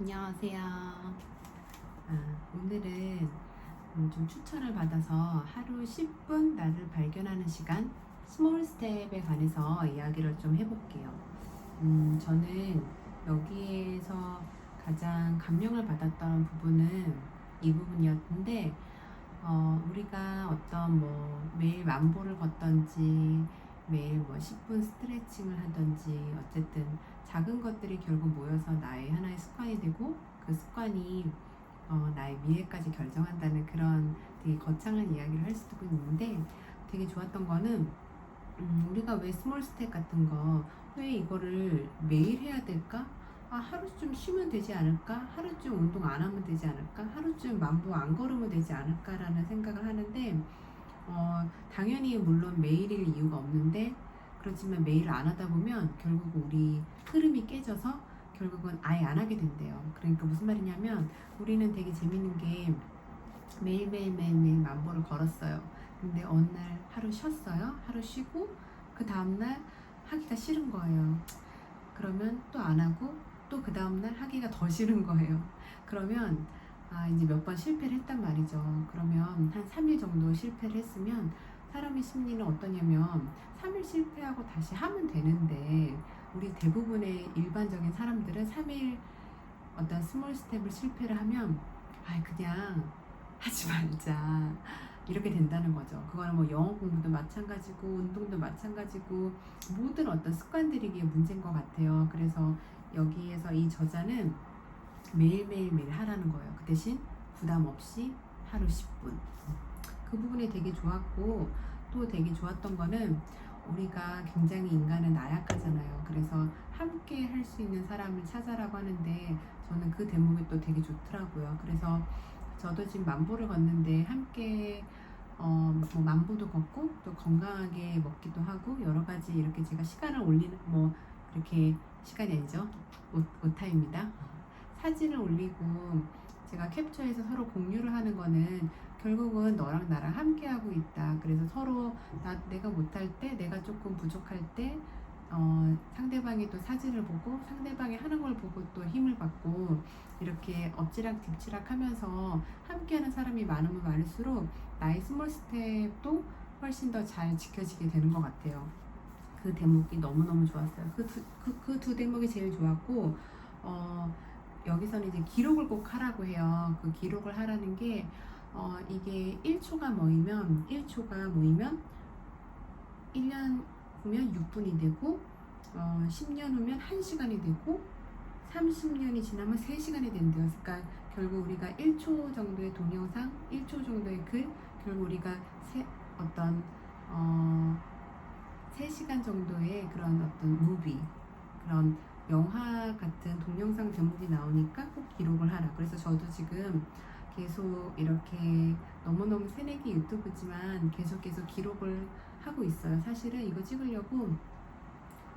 안녕하세요. 아, 오늘은 음, 좀 추천을 받아서 하루 10분 나를 발견하는 시간 스몰 스텝에 관해서 이야기를 좀 해볼게요. 음, 저는 여기에서 가장 감명을 받았던 부분은 이 부분이었는데 어, 우리가 어떤 뭐 매일 만보를 걷던지 매일 뭐 10분 스트레칭을 하던지 어쨌든 작은 것들이 결국 모여서 나의 하나의 습관이 되고 그 습관이 어, 나의 미래까지 결정한다는 그런 되게 거창한 이야기를 할 수도 있는데 되게 좋았던 거는 음, 우리가 왜 스몰 스텝 같은 거 왜 이거를 매일 해야 될까? 아, 하루쯤 쉬면 되지 않을까? 하루쯤 운동 안 하면 되지 않을까? 하루쯤 만보 안 걸으면 되지 않을까라는 생각을 하는데 어, 당연히 물론 매일일 이유가 없는데 그렇지만 매일 안 하다 보면 결국 우리 흐름이 깨져서 결국은 아예 안 하게 된대요. 그러니까 무슨 말이냐면 우리는 되게 재밌는 게 매일매일 매일매일 만보를 걸었어요. 근데 어느 날 하루 쉬었어요. 하루 쉬고 그 다음날 하기가 싫은 거예요. 그러면 또 안 하고 또 그 다음날 하기가 더 싫은 거예요. 그러면 아 이제 몇 번 실패를 했단 말이죠. 그러면 한 3일 정도 실패를 했으면 사람의 심리는 어떠냐면 3일 실패하고 다시 하면 되는데 우리 대부분의 일반적인 사람들은 3일 어떤 스몰 스텝을 실패를 하면 아 그냥 하지 말자 이렇게 된다는 거죠. 그거는 뭐 영어 공부도 마찬가지고 운동도 마찬가지고 모든 어떤 습관들이 이게 문제인 것 같아요. 그래서 여기에서 이 저자는 매일매일매일 하라는 거예요. 그 대신 부담 없이 하루 10분. 그 부분이 되게 좋았고 또 되게 좋았던 거는 우리가 굉장히 인간은 나약하잖아요. 그래서 함께 할 수 있는 사람을 찾아라고 하는데 저는 그 대목이 또 되게 좋더라고요. 그래서 저도 지금 만보를 걷는데 함께 어, 뭐 만보도 걷고 또 건강하게 먹기도 하고 여러 가지 이렇게 제가 시간을 올리는 뭐 이렇게 시간이 아니죠. 오, 오타입니다. 사진을 올리고 제가 캡처해서 서로 공유를 하는 거는 결국은 너랑 나랑 함께 하고 있다. 그래서 서로 나 내가 못할 때, 내가 조금 부족할 때 어, 상대방이 또 사진을 보고 상대방이 하는 걸 보고 또 힘을 받고 이렇게 엎치락 뒤치락 하면서 함께하는 사람이 많으면 많을수록 나의 스몰 스텝도 훨씬 더 잘 지켜지게 되는 것 같아요. 그 대목이 너무너무 좋았어요. 그 두 그, 그 두 대목이 제일 좋았고 어, 여기서는 이제 기록을 꼭 하라고 해요. 그 기록을 하라는 게 어, 이게 1초가 모이면 1초가 모이면 1년 후면 6분이 되고 어, 10년 후면 1시간이 되고 30년이 지나면 3시간이 된대요. 그러니까 결국 우리가 1초 정도의 동영상, 1초 정도의 글, 결국 우리가 세, 어떤 어, 3시간 정도의 그런 어떤 무비, 그런 영화 같은 동영상 제목이 나오니까 꼭 기록을 하라. 그래서 저도 지금 계속 이렇게 너무너무 새내기 유튜브지만 계속 계속 기록을 하고 있어요. 사실은 이거 찍으려고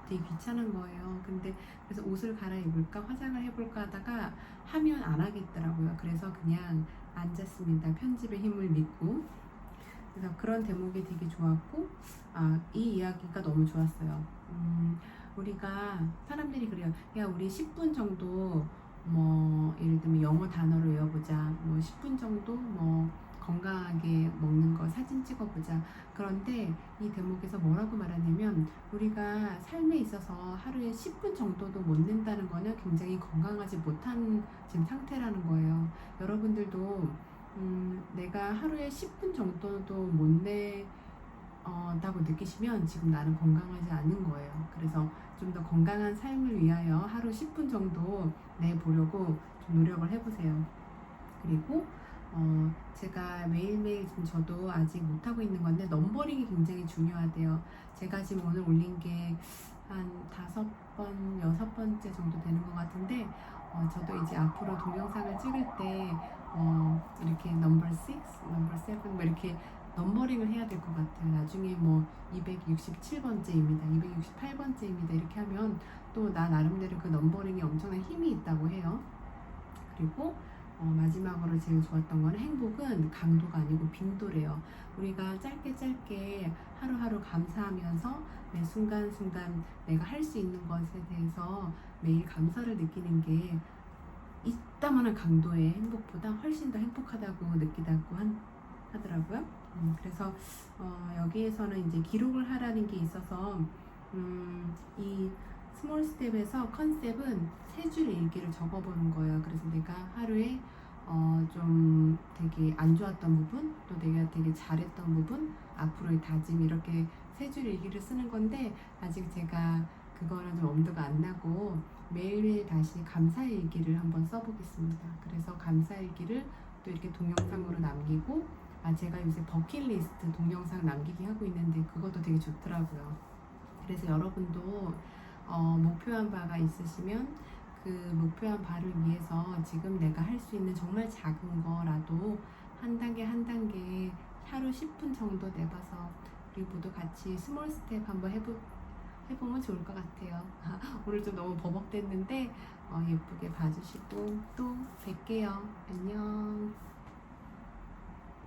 되게 귀찮은 거예요. 근데 그래서 옷을 갈아입을까 화장을 해볼까 하다가 하면 안 하겠더라고요. 그래서 그냥 앉았습니다. 편집의 힘을 믿고. 그래서 그런 대목이 되게 좋았고, 아, 이 이야기가 너무 좋았어요. 음, 우리가 사람들이 그래요. 야, 우리 10분 정도 뭐 예를 들면 영어 단어를 외워보자. 뭐 10분 정도 뭐 건강하게 먹는 거 사진 찍어보자. 그런데 이 대목에서 뭐라고 말하냐면 우리가 삶에 있어서 하루에 10분 정도도 못 낸다는 거는 굉장히 건강하지 못한 지금 상태라는 거예요. 여러분들도 음, 내가 하루에 10분 정도도 못 내. 어, 다고 느끼시면 지금 나는 건강하지 않은 거예요. 그래서 좀 더 건강한 삶을 위하여 하루 10분 정도 내보려고 좀 노력을 해보세요. 그리고 어, 제가 매일매일 지금 저도 아직 못하고 있는 건데 넘버링이 굉장히 중요하대요. 제가 지금 오늘 올린 게 한 다섯 번, 여섯 번째 정도 되는 것 같은데 어, 저도 이제 앞으로 동영상을 찍을 때 어, 이렇게 넘버 6, 넘버 7, 뭐 이렇게 넘버링을 해야 될 것 같아요. 나중에 뭐 267번째입니다. 268번째입니다. 이렇게 하면 또 나 나름대로 그 넘버링에 엄청난 힘이 있다고 해요. 그리고 어, 마지막으로 제일 좋았던 거는 행복은 강도가 아니고 빈도래요. 우리가 짧게 짧게 하루하루 감사하면서 매 순간순간 내가 할 수 있는 것에 대해서 매일 감사를 느끼는 게 이따만한 강도의 행복보다 훨씬 더 행복하다고 느끼다고 한, 하더라고요. 음, 그래서 어, 여기에서는 이제 기록을 하라는 게 있어서 음, 이 스몰 스텝에서 컨셉은 세 줄 일기를 적어보는 거예요. 그래서 내가 하루에 어, 좀 되게 안 좋았던 부분, 또 내가 되게 잘했던 부분, 앞으로의 다짐 이렇게 세 줄 일기를 쓰는 건데 아직 제가 그거는 좀 엄두가 안 나고 매일매일 다시 감사 일기를 한번 써보겠습니다. 그래서 감사 일기를 또 이렇게 동영상으로 남기고 아 제가 요새 버킷리스트 동영상 남기기 하고 있는데 그것도 되게 좋더라고요. 그래서 여러분도 어, 목표한 바가 있으시면 그 목표한 바를 위해서 지금 내가 할 수 있는 정말 작은 거라도 한 단계 한 단계 하루 10분 정도 내봐서 우리 모두 같이 스몰 스텝 한번 해보, 해보면 좋을 것 같아요. 오늘 좀 너무 버벅댔는데 어, 예쁘게 봐주시고 또 뵐게요. 안녕.